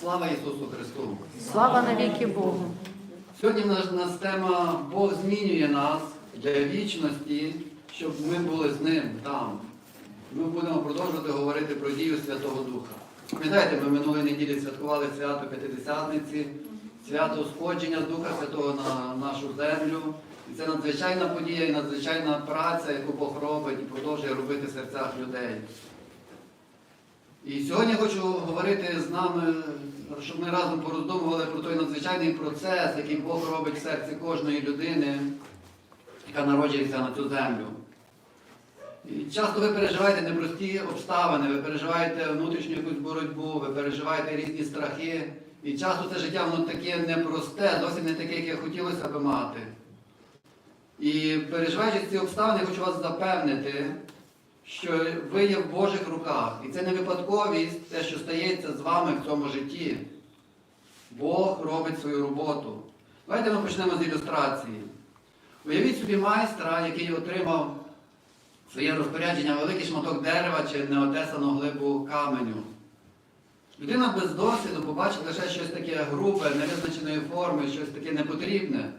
Слава Ісусу Христу! Слава навіки Богу. Сьогодні в нас, тема Бог змінює нас для вічності, щоб ми були з ним там. Ми будемо продовжувати говорити про дію Святого Духа. Пам'ятаєте, ми минулої неділі святкували свято П'ятидесятниці, свято сходження Духа Святого на нашу землю. І це надзвичайна подія і надзвичайна праця, яку Бог робить і продовжує робити в серцях людей. І сьогодні хочу говорити з нами, щоб ми разом пороздумували про той надзвичайний процес, який Бог робить в серці кожної людини, яка народжується на цю землю. І часто ви переживаєте непрості обставини, ви переживаєте внутрішню якусь боротьбу, ви переживаєте різні страхи. І часто це життя воно таке непросте, зовсім не таке, яке хотілося би мати. І переживаючи ці обставини, хочу вас запевнити, що ви є в Божих руках. І це не випадковість, те, що стається з вами в цьому житті. Бог робить свою роботу. Давайте ми почнемо з ілюстрації. Уявіть собі майстра, який отримав своє розпорядження великий шматок дерева чи неотесану глибу каменю. Людина без досвіду побачить лише щось таке грубе, невизначеної форми, щось таке непотрібне.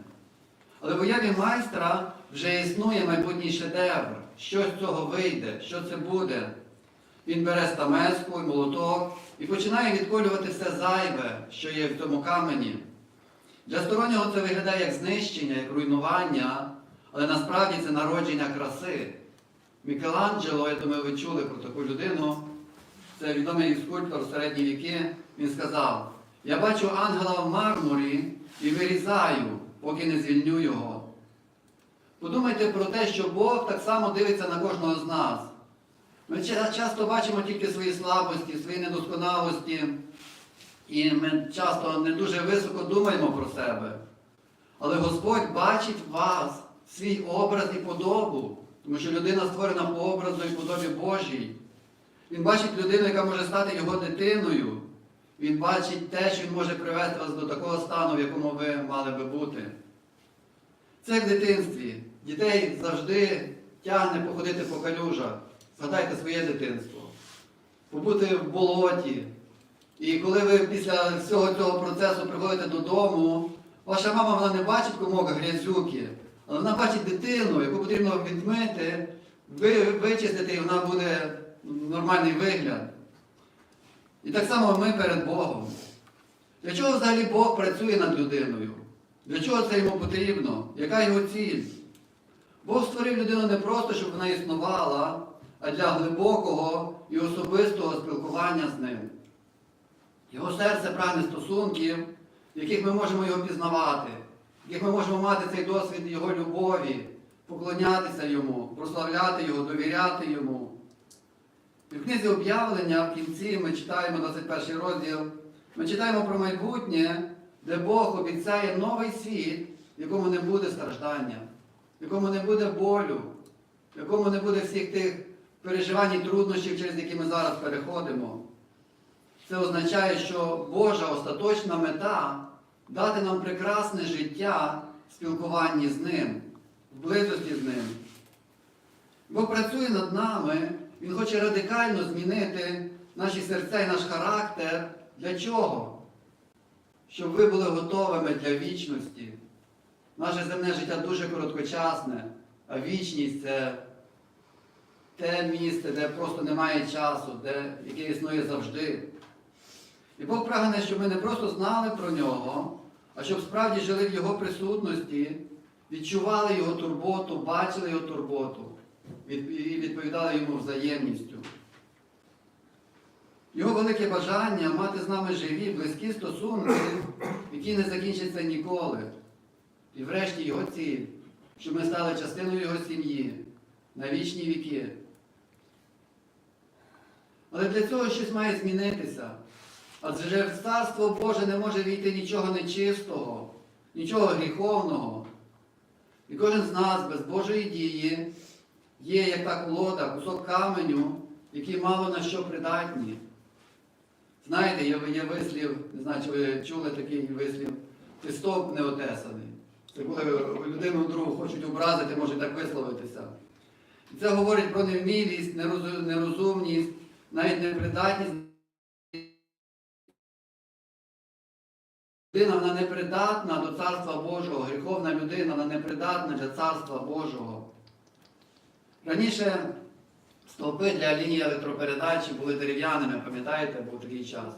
Але в уяві майстра вже існує майбутній шедевр. Що з цього вийде, що це буде. Він бере стамеску і молоток і починає відколювати все зайве, що є в цьому камені. Для стороннього це виглядає як знищення, як руйнування, але насправді це народження краси. Мікеланджело, я думаю, ви чули про таку людину. Це відомий скульптор середні віки. Він сказав: Я бачу ангела в мармурі і вирізаю, поки не звільню його. Подумайте про те, що Бог так само дивиться на кожного з нас. Ми часто бачимо тільки свої слабості, свої недосконалості, і ми часто не дуже високо думаємо про себе. Але Господь бачить вас свій образ і подобу, тому що людина створена по образу і подобі Божій. Він бачить людину, яка може стати його дитиною. Він бачить те, що він може привести вас до такого стану, в якому ви мали би бути. Це в дитинстві. Дітей завжди тягне походити по калюжах. Згадайте своє дитинство. Побути в болоті. І коли ви після всього цього процесу приходите додому, ваша мама вона не бачить комок грязюки, але вона бачить дитину, яку потрібно відмити, вичистити, і вона буде нормальний вигляд. І так само ми перед Богом. Для чого взагалі Бог працює над людиною? Для чого це йому потрібно? Яка його ціль? Бог створив людину не просто, щоб вона існувала, а для глибокого і особистого спілкування з ним. Його серце прагне стосунків, в яких ми можемо його пізнавати, в яких ми можемо мати цей досвід його любові, поклонятися йому, прославляти його, довіряти йому. І в книзі об'явлення в кінці ми читаємо 21 розділ, ми читаємо про майбутнє, де Бог обіцяє новий світ, в якому не буде страждання, якому не буде болю, якому не буде всіх тих переживань і труднощів, через які ми зараз переходимо. Це означає, що Божа остаточна мета дати нам прекрасне життя в спілкуванні з Ним, в близості з Ним. Бог працює над нами, Він хоче радикально змінити наші серця і наш характер. Для чого? Щоб ви були готовими для вічності. Наше земне життя дуже короткочасне, а вічність це те місце, де просто немає часу, де, яке існує завжди. І Бог прагне, щоб ми не просто знали про нього, а щоб справді жили в Його присутності, відчували Його турботу, бачили Його турботу і відповідали йому взаємністю. Його велике бажання мати з нами живі, близькі стосунки, які не закінчаться ніколи. І врешті його ціль, щоб ми стали частиною його сім'ї на вічні віки. Але для цього щось має змінитися. Адже в Царство Боже не може війти нічого нечистого, нічого гріховного. І кожен з нас без Божої дії є як та колода, кусок каменю, які мало на що придатні. Знаєте, є, вислів, не знаю, чи ви чули такий вислів, ти неотесаний. Це коли людину другу хочуть образити, можуть так висловитися. Це говорить про невмілість, нерозу- нерозумність, навіть непридатність Людина вона не придатна до Царства Божого, гріховна людина, вона не придатна для Царства Божого. Раніше стовпи для лінії електропередачі були дерев'яними, пам'ятаєте, був такий час.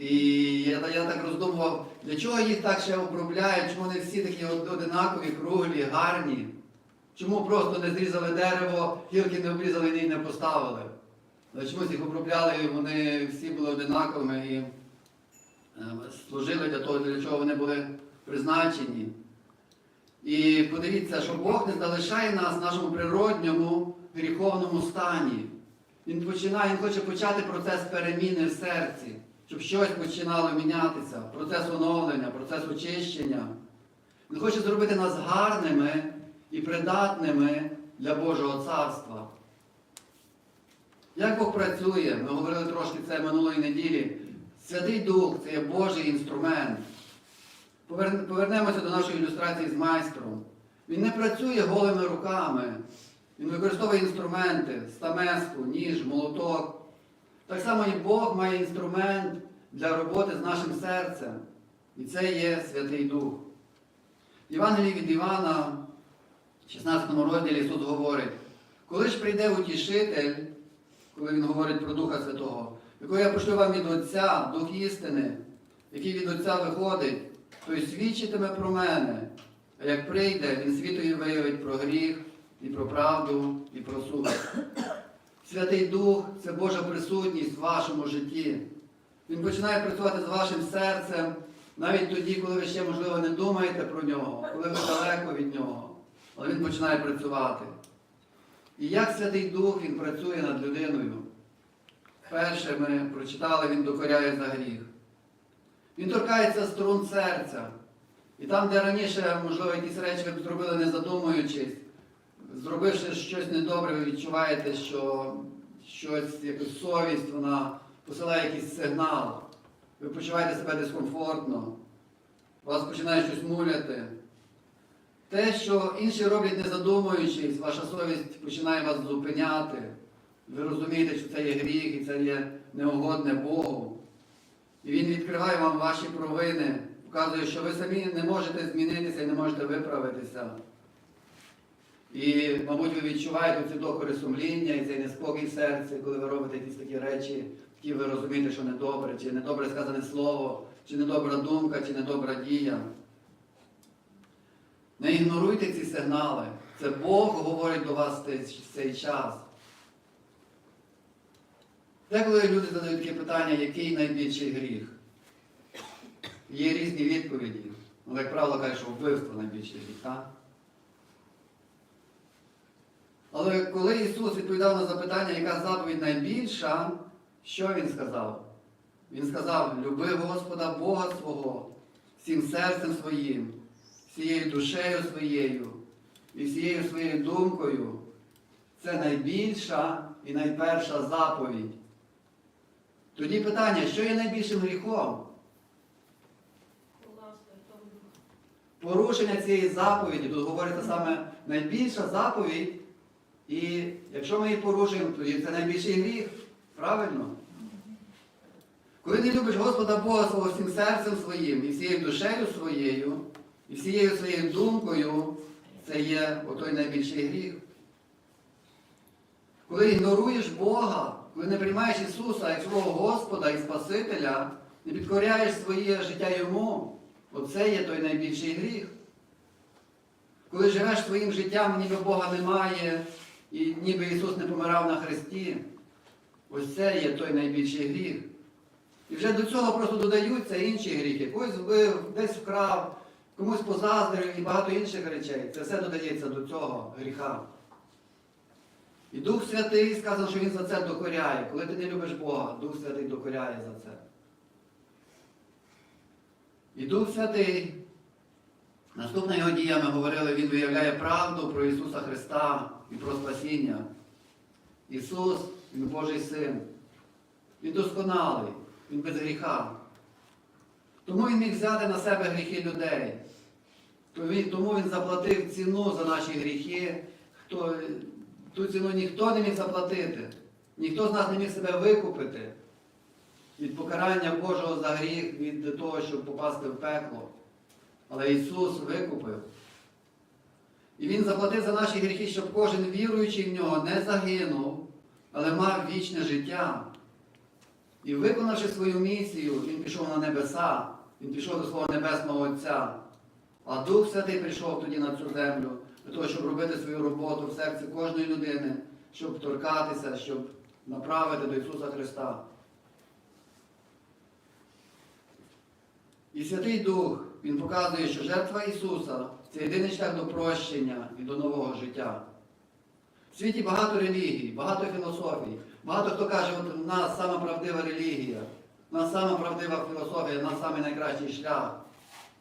І я, я так роздумував, для чого їх так ще обробляють, чому вони всі такі одинакові, круглі, гарні? Чому просто не зрізали дерево, гілки не обрізали і не поставили? Але чомусь їх обробляли, і вони всі були одинаковими і е, служили для того, для чого вони були призначені. І подивіться, що Бог не залишає нас в нашому природньому гріховному стані. Він починає, він хоче почати процес переміни в серці, щоб щось починало мінятися, процес оновлення, процес очищення. Він хоче зробити нас гарними і придатними для Божого царства. Як Бог працює? Ми говорили трошки це минулої неділі. Святий Дух це є Божий інструмент. Повернемося до нашої ілюстрації з майстром. Він не працює голими руками. Він використовує інструменти, стамеску, ніж, молоток. Так само і Бог має інструмент для роботи з нашим серцем. І це є Святий Дух. Євангелії від Івана, в 16 розділі Ісус говорить, коли ж прийде утішитель, коли Він говорить про Духа Святого, якого я пошлю вам від Отця, Дух істини, який від Отця виходить, той свідчитиме про мене. А як прийде, він світові виявить про гріх, і про правду, і про суд. Святий Дух це Божа присутність в вашому житті. Він починає працювати з вашим серцем навіть тоді, коли ви ще, можливо, не думаєте про нього, коли ви далеко від нього. Але він починає працювати. І як Святий Дух він працює над людиною? Перше ми прочитали, він докоряє за гріх. Він торкається струн серця. І там, де раніше, можливо, якісь речі ви зробили не задумуючись, зробивши щось недобре, ви відчуваєте, що щось, якась совість, вона посилає якийсь сигнал. Ви почуваєте себе дискомфортно, вас починає щось муляти. Те, що інші роблять не задумуючись, ваша совість починає вас зупиняти. Ви розумієте, що це є гріх і це є неугодне Богу. І Він відкриває вам ваші провини, показує, що ви самі не можете змінитися і не можете виправитися. І, мабуть, ви відчуваєте ці докори сумління і цей неспокій в серці, коли ви робите якісь такі речі, які ви розумієте, що недобре, чи недобре сказане слово, чи недобра думка, чи недобра дія. Не ігноруйте ці сигнали. Це Бог говорить до вас в цей- час. Деколи люди задають таке питання, який найбільший гріх? Є різні відповіді. Ну, як правило, кажуть, що вбивство найбільший гріх, так? Але коли Ісус відповідав на запитання, яка заповідь найбільша, що Він сказав? Він сказав, люби Господа Бога свого всім серцем своїм, всією душею своєю і всією своєю думкою. Це найбільша і найперша заповідь. Тоді питання, що є найбільшим гріхом? Порушення цієї заповіді, тут говориться саме найбільша заповідь, і якщо ми її порушуємо, тоді це найбільший гріх. Правильно? Коли не любиш Господа Бога свого всім серцем своїм, і всією душею своєю, і всією своєю думкою, це є отой найбільший гріх. Коли ігноруєш Бога, коли не приймаєш Ісуса як свого Господа і Спасителя, не підкоряєш своє життя Йому, оце є той найбільший гріх. Коли живеш своїм життям, ніби Бога немає, і ніби Ісус не помирав на Христі, ось це є той найбільший гріх. І вже до цього просто додаються інші гріхи. Когось вбив, десь вкрав, комусь позаздрив і багато інших речей. Це все додається до цього гріха. І Дух Святий сказано, що Він за це докоряє. Коли ти не любиш Бога, Дух Святий докоряє за це. І Дух Святий, наступна його дія, ми говорили, Він виявляє правду про Ісуса Христа і про спасіння. Ісус, Він Божий Син. Він досконалий, Він без гріха. Тому Він міг взяти на себе гріхи людей. Тому Він заплатив ціну за наші гріхи. Ту ціну ніхто не міг заплатити. Ніхто з нас не міг себе викупити. від покарання Божого за гріх, від того, щоб попасти в пекло. Але Ісус викупив. І Він заплатив за наші гріхи, щоб кожен віруючий в нього не загинув, але мав вічне життя. І виконавши свою місію, Він пішов на небеса, Він пішов до свого Небесного Отця. А Дух Святий прийшов тоді на цю землю для того, щоб робити свою роботу в серці кожної людини, щоб торкатися, щоб направити до Ісуса Христа. І Святий Дух, Він показує, що жертва Ісуса це єдиний шлях до прощення і до нового життя. В світі багато релігій, багато філософій. Багато хто каже, от у нас сама правдива релігія, у нас сама правдива філософія, у нас самий найкращий шлях.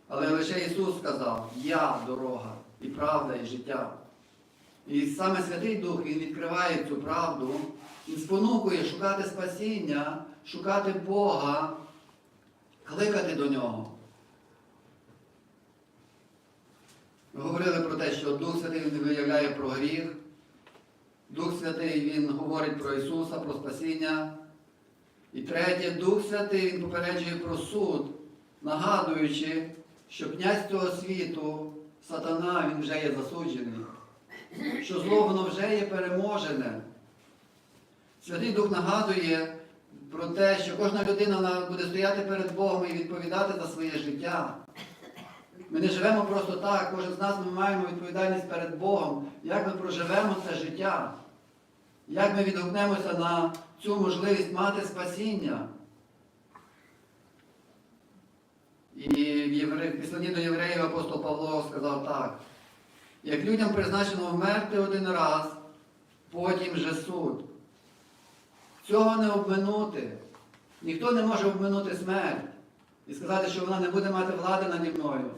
Але лише Ісус сказав, я дорога, і правда, і життя. І саме Святий Дух Він відкриває цю правду, Він спонукує шукати спасіння, шукати Бога, кликати до Нього. Ми говорили про те, що Дух Святий Він виявляє про гріх. Дух Святий Він говорить про Ісуса, про спасіння. І третє, Дух Святий Він попереджує про суд, нагадуючи, що князь цього світу, сатана, він вже є засуджений, що зло воно вже є переможене. Святий Дух нагадує про те, що кожна людина буде стояти перед Богом і відповідати за своє життя. Ми не живемо просто так, кожен з нас ми маємо відповідальність перед Богом, як ми проживемо це життя, як ми відгукнемося на цю можливість мати спасіння. І в Євре... післанні до євреїв апостол Павло сказав так. Як людям призначено вмерти один раз, потім же суд. Цього не обминути. Ніхто не може обминути смерть і сказати, що вона не буде мати влади наді мною.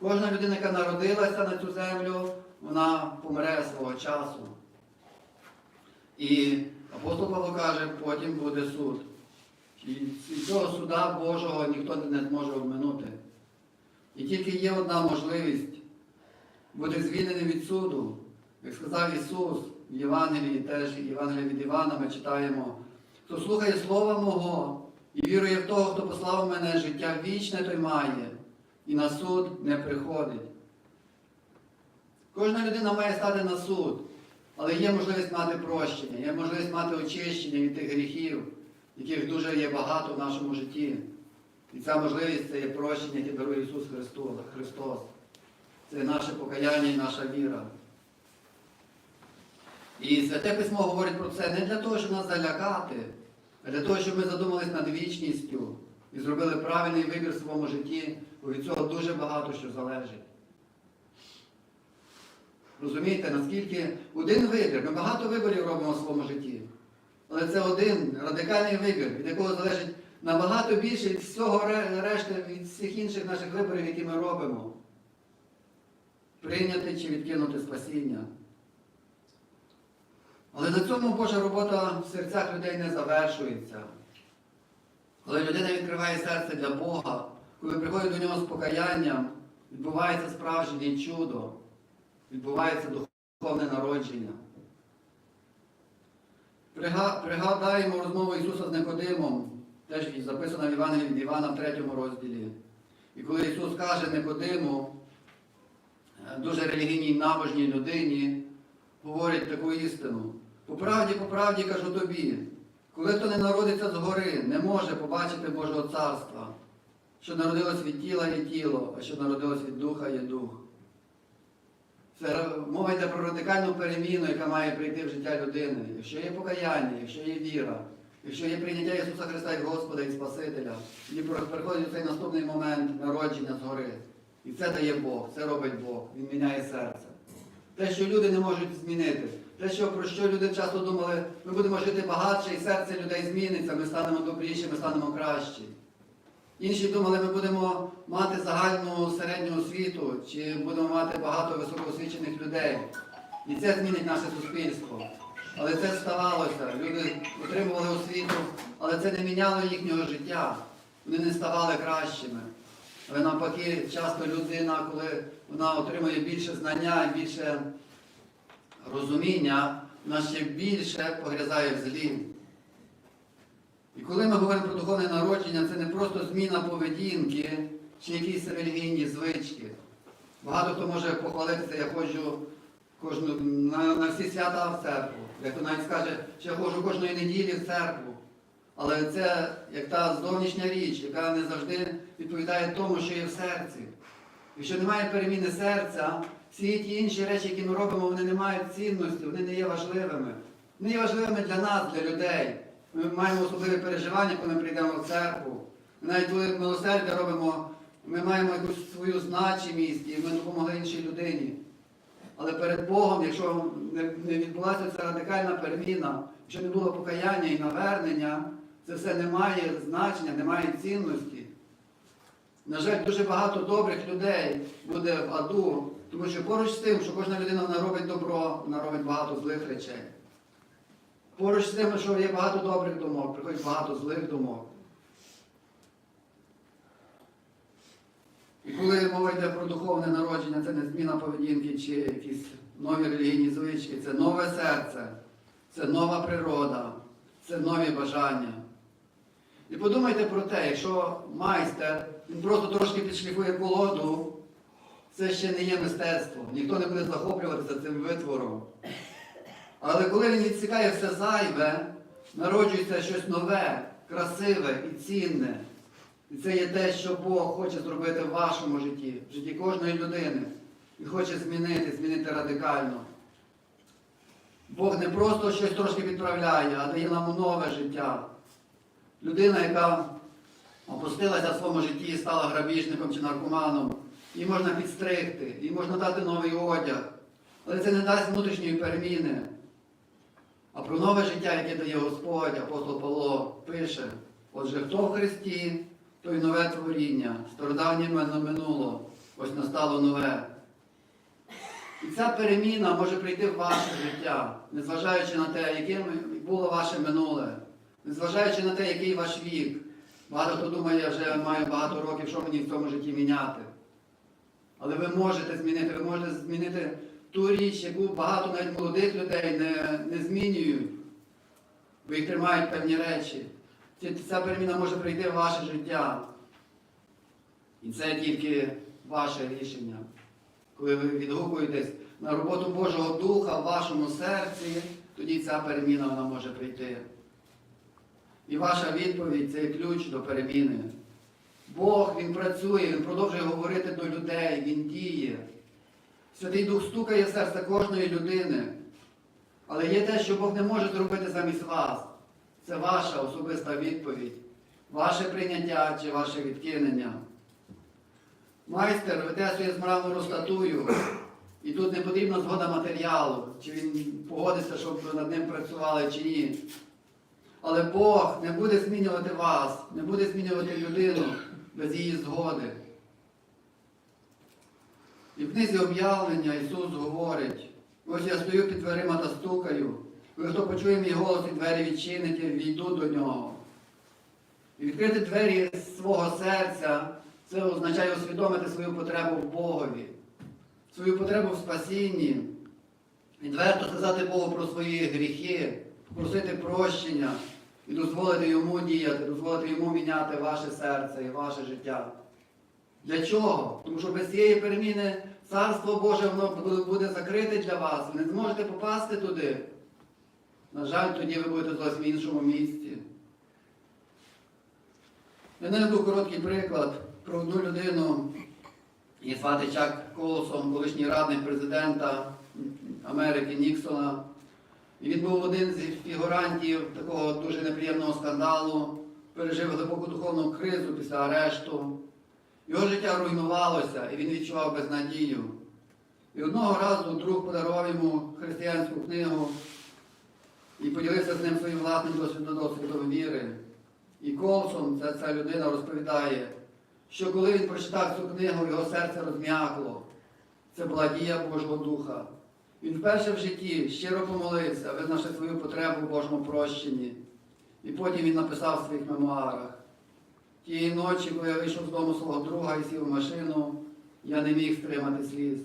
Кожна людина, яка народилася на цю землю, вона помре свого часу. І апостол Павло каже, потім буде суд. І цього суда Божого ніхто не зможе обминути. І тільки є одна можливість бути звільненим від суду. Як сказав Ісус в Євангелії, теж Євангелії від Івана ми читаємо, хто слухає Слова Мого і вірує в того, хто послав мене, життя вічне той має, і на суд не приходить. Кожна людина має стати на суд, але є можливість мати прощення, є можливість мати очищення від тих гріхів, яких дуже є багато в нашому житті. І ця можливість це є прощення, яке дарує Ісус Христос. Христос. Це наше покаяння і наша віра. І Святе Письмо говорить про це не для того, щоб нас залякати, а для того, щоб ми задумались над вічністю і зробили правильний вибір в своєму житті, бо від цього дуже багато що залежить. Розумієте, наскільки один вибір, ми багато виборів робимо в своєму житті, але це один радикальний вибір, від якого залежить набагато більше від всього решти, від всіх інших наших виборів, які ми робимо. Прийняти чи відкинути спасіння. Але на цьому Божа робота в серцях людей не завершується. Коли людина відкриває серце для Бога, коли приходить до нього з покаянням, відбувається справжнє чудо, відбувається духовне народження. Пригадаємо розмову Ісуса з Никодимом, теж записана в Євангелії від Івана в третьому розділі. І коли Ісус каже Никодиму, е, дуже релігійній набожній людині, говорить таку істину. По правді, по правді кажу тобі, коли хто не народиться згори, не може побачити Божого царства. Що народилось від тіла є тіло, а що народилось від духа є дух. Це мова йде про радикальну переміну, яка має прийти в життя людини. Якщо є покаяння, якщо є віра, якщо є прийняття Ісуса Христа як Господа і Спасителя, про- приходить цей наступний момент народження згори. І це дає Бог, це робить Бог, Він міняє серце. Те, що люди не можуть змінити, те, що, про що люди часто думали, ми будемо жити багатше, і серце людей зміниться, ми станемо добріші, ми станемо кращі. Інші думали, ми будемо мати загальну середню освіту, чи будемо мати багато високоосвічених людей. І це змінить наше суспільство. Але це ставалося. Люди отримували освіту, але це не міняло їхнього життя. Вони не ставали кращими. Але навпаки, часто людина, коли вона отримує більше знання, і більше розуміння, вона ще більше погрязає в злі. Коли ми говоримо про духовне народження, це не просто зміна поведінки чи якісь релігійні звички. Багато хто може похвалитися, я ходжу кожну, на, на всі свята в церкву. Як хто навіть скаже, що я ходжу кожної неділі в церкву. Але це як та зовнішня річ, яка не завжди відповідає тому, що є в серці. Якщо немає переміни серця, всі ті інші речі, які ми робимо, вони не мають цінності, вони не є важливими. Вони є важливими для нас, для людей. Ми маємо особливі переживання, коли ми прийдемо в церкву. Ми навіть коли милосердя робимо, ми маємо якусь свою значимість і ми допомогли іншій людині. Але перед Богом, якщо не, відбулася ця радикальна переміна, якщо не було покаяння і навернення, це все не має значення, не має цінності. На жаль, дуже багато добрих людей буде в аду, тому що поруч з тим, що кожна людина вона робить добро, вона робить багато злих речей. Поруч з тим, що є багато добрих думок, приходить багато злих думок. І коли мова йде про духовне народження, це не зміна поведінки чи якісь нові релігійні звички, це нове серце, це нова природа, це нові бажання. І подумайте про те, якщо майстер, він просто трошки підшліфує колоду, це ще не є мистецтво. Ніхто не буде захоплюватися цим витвором. Але коли він відсікає все зайве, народжується щось нове, красиве і цінне. І це є те, що Бог хоче зробити в вашому житті, в житті кожної людини. І хоче змінити, змінити радикально. Бог не просто щось трошки відправляє, а дає нам нове життя. Людина, яка опустилася в своєму житті і стала грабіжником чи наркоманом, її можна підстригти, їй можна дати новий одяг. Але це не дасть внутрішньої переміни. А про нове життя, яке дає Господь, апостол Павло пише, отже, хто в Христі, той нове творіння, стародавнє минуло, ось настало нове. І ця переміна може прийти в ваше життя, незважаючи на те, яким було ваше минуле, незважаючи на те, який ваш вік. Багато хто думає, я вже маю багато років, що мені в цьому житті міняти. Але ви можете змінити, ви можете змінити ту річ, яку багато навіть молодих людей не, не змінюють, бо їх тримають певні речі. Ця- переміна може прийти в ваше життя. І це тільки ваше рішення. Коли ви відгукуєтесь на роботу Божого Духа в вашому серці, тоді ця переміна вона може прийти. І ваша відповідь це ключ до переміни. Бог Він працює, Він продовжує говорити до людей, Він діє. Святий Дух стукає в серце кожної людини. Але є те, що Бог не може зробити замість вас. Це ваша особиста відповідь, ваше прийняття чи ваше відкинення. Майстер витесує змравну статую, і тут не потрібна згода матеріалу, чи він погодиться, щоб над ним працювали чи ні. Але Бог не буде змінювати вас, не буде змінювати людину без її згоди. І в книзі об'явлення Ісус говорить, ось я стою під дверима та стукаю. Коли хто почує мій голос і двері відчинить, війду до нього. І відкрити двері свого серця, це означає усвідомити свою потребу в Богові, свою потребу в спасінні, відверто сказати Богу про свої гріхи, попросити прощення і дозволити йому діяти, дозволити йому міняти ваше серце і ваше життя. Для чого? Тому що без цієї переміни Царство Боже воно буде- закрите для вас. Ви не зможете попасти туди. На жаль, тоді ви будете зовсім в іншому місці. Я наведу короткий приклад про одну людину, її звати Чак Колсон, колишній радник президента Америки Ніксона. І він був один з фігурантів такого дуже неприємного скандалу, пережив глибоку духовну кризу після арешту. Його життя руйнувалося, і він відчував безнадію. І одного разу друг подарував йому християнську книгу і поділився з ним своїм власним досвідом досвідом віри. І Колсон, ця, ця людина, розповідає, що коли він прочитав цю книгу, його серце розм'якло. Це була дія Божого Духа. Він вперше в житті щиро помолився, визнавши свою потребу в Божому прощенні. І потім він написав в своїх мемуарах. Тієї ночі, коли я вийшов з дому свого друга і сів в машину, я не міг стримати сліз.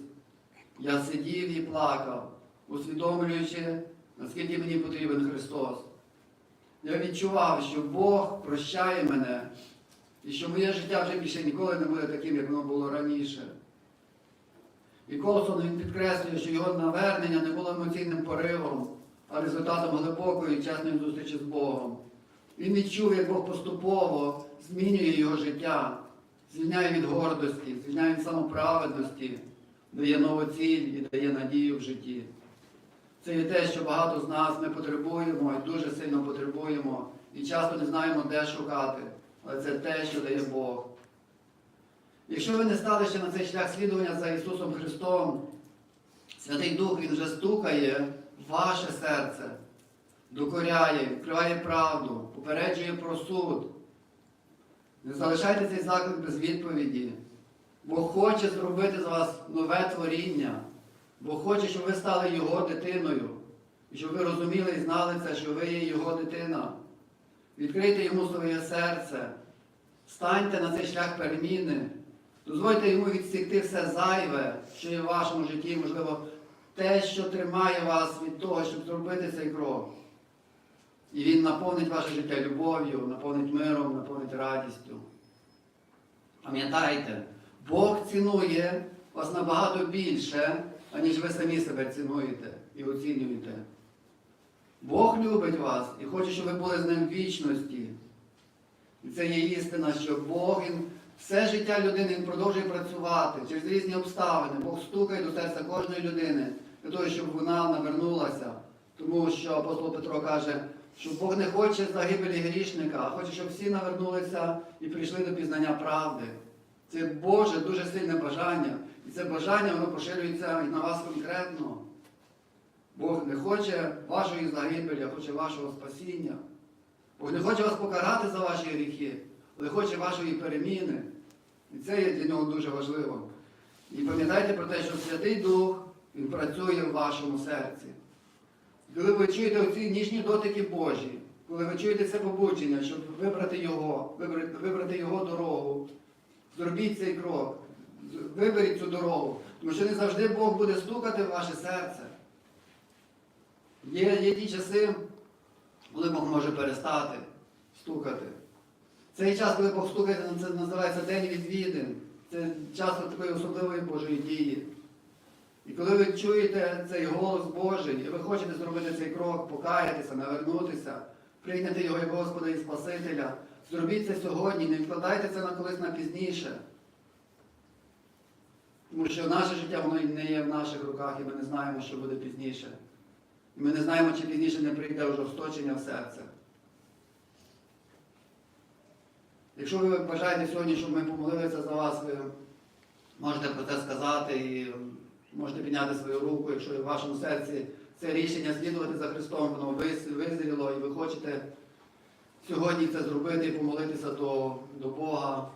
Я сидів і плакав, усвідомлюючи, наскільки мені потрібен Христос. я відчував, що Бог прощає мене, і що моє життя вже більше ніколи не буде таким, як воно було раніше. І Колсон він підкреслює, що його навернення не було емоційним поривом, а результатом глибокої і чесної зустрічі з Богом. Він відчув, як Бог поступово змінює його життя, звільняє від гордості, звільняє від самоправедності, дає нову ціль і дає надію в житті. Це є те, що багато з нас ми потребуємо і дуже сильно потребуємо, і часто не знаємо, де шукати. Але це те, що дає Бог. Якщо ви не стали ще на цей шлях слідування за Ісусом Христом, Святий Дух Він вже стукає в ваше серце, докоряє, відкриває правду, попереджує про суд. Не залишайте цей заклик без відповіді. Бог хоче зробити з вас нове творіння. Бог хоче, щоб ви стали Його дитиною. І щоб ви розуміли і знали це, що ви є Його дитина. Відкрийте йому своє серце, станьте на цей шлях переміни, дозвольте йому відсікти все зайве, що є в вашому житті, можливо, те, що тримає вас від того, щоб зробити цей крок. І він наповнить ваше життя любов'ю, наповнить миром, наповнить радістю. Пам'ятайте, Бог цінує вас набагато більше, аніж ви самі себе цінуєте і оцінюєте. Бог любить вас і хоче, щоб ви були з ним в вічності. І це є істина, що Бог він, все життя людини він продовжує працювати через різні обставини. Бог стукає до серця кожної людини для того, щоб вона навернулася. Тому що апостол Петро каже, що Бог не хоче загибелі грішника, а хоче, щоб всі навернулися і прийшли до пізнання правди. Це Боже дуже сильне бажання. І це бажання воно поширюється і на вас конкретно. Бог не хоче вашої загибелі, а хоче вашого спасіння. Бог не хоче вас покарати за ваші гріхи, але хоче вашої переміни. І це є для нього дуже важливо. І пам'ятайте про те, що Святий Дух, Він працює в вашому серці. Коли ви чуєте оці ніжні дотики Божі, коли ви чуєте це побудження, щоб вибрати Його, вибрати, вибрати Його дорогу, зробіть цей крок, виберіть цю дорогу, тому що не завжди Бог буде стукати в ваше серце. Є, є ті часи, коли Бог може перестати стукати. Цей час, коли Бог стукає, це називається День відвідин. Це час такої особливої Божої дії. І коли ви чуєте цей голос Божий, і ви хочете зробити цей крок, покаятися, навернутися, прийняти його як Господа і Спасителя, зробіть це сьогодні, не відкладайте це на колись на пізніше. Тому що наше життя воно не є в наших руках, і ми не знаємо, що буде пізніше. І ми не знаємо, чи пізніше не прийде вже всточення в серце. Якщо ви бажаєте сьогодні, щоб ми помолилися за вас, ви можете про це сказати і можете підняти свою руку, якщо в вашому серці це рішення слідувати за Христом, воно визріло, і ви хочете сьогодні це зробити і помолитися до, до Бога,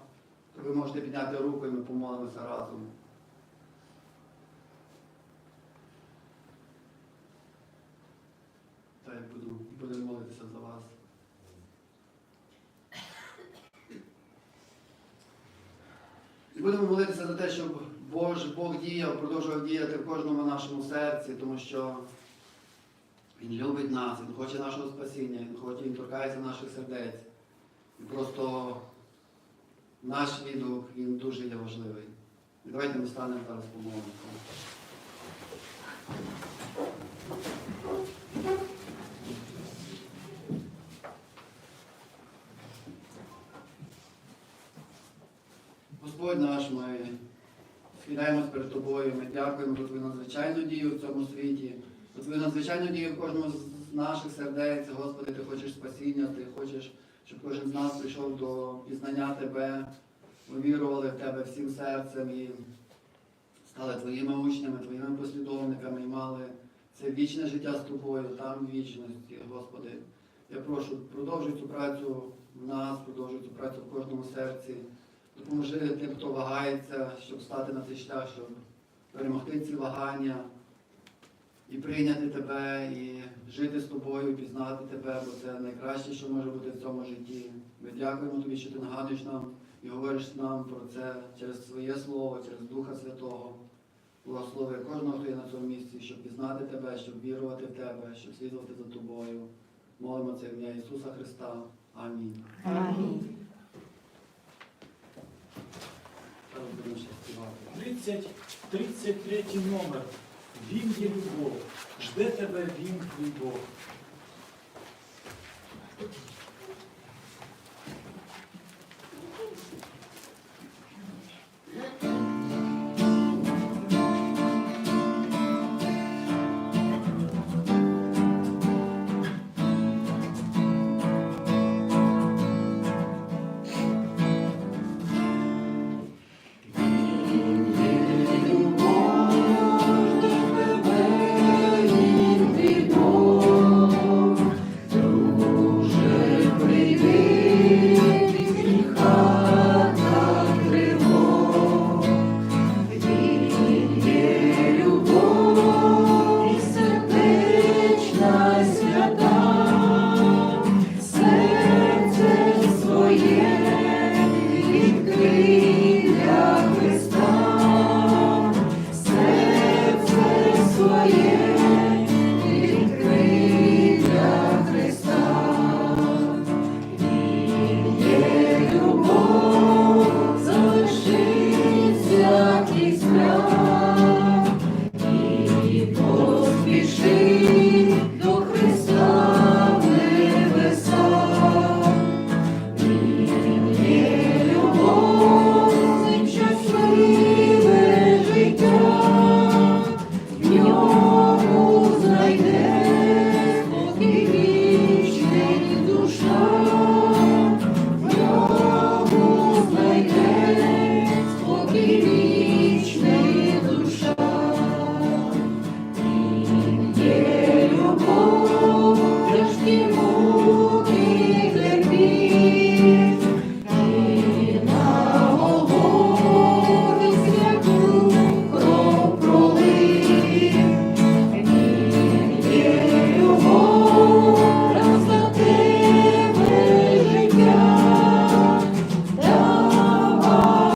то ви можете підняти руку і ми помолимося разом. Та я буду, будемо молитися за вас. І будемо молитися за те, щоб Бож, Бог діяв, продовжував діяти в кожному нашому серці, тому що Він любить нас, Він хоче нашого спасіння, Він хоче, Він торкається наших сердець. І просто наш відгук, він дуже є важливий. Давайте ми станемо зараз помолимося. Господь наш, ми схиляємось перед Тобою, ми дякуємо за Твою надзвичайну дію в цьому світі, за Твою надзвичайну дію в кожному з наших сердець. Господи, Ти хочеш спасіння, Ти хочеш, щоб кожен з нас прийшов до пізнання Тебе, увірували в Тебе всім серцем і стали Твоїми учнями, Твоїми послідовниками і мали це вічне життя з Тобою, там вічності, Господи. Я прошу, продовжуй цю працю в нас, продовжуй цю працю в кожному серці. Допоможи тим, хто вагається, щоб стати на цей шлях, щоб перемогти ці вагання і прийняти тебе, і жити з тобою, пізнати тебе, бо це найкраще, що може бути в цьому житті. Ми дякуємо тобі, що ти нагадуєш нам і говориш нам про це через своє слово, через Духа Святого. Благослови кожного, хто є на цьому місці, щоб пізнати тебе, щоб вірувати в тебе, щоб слідувати за тобою. Молимо це в ім'я Ісуса Христа. Амінь. Амінь. Зараз будемо ще співати. 30, 33 номер. Він є любов. Жде тебе він твій Бог.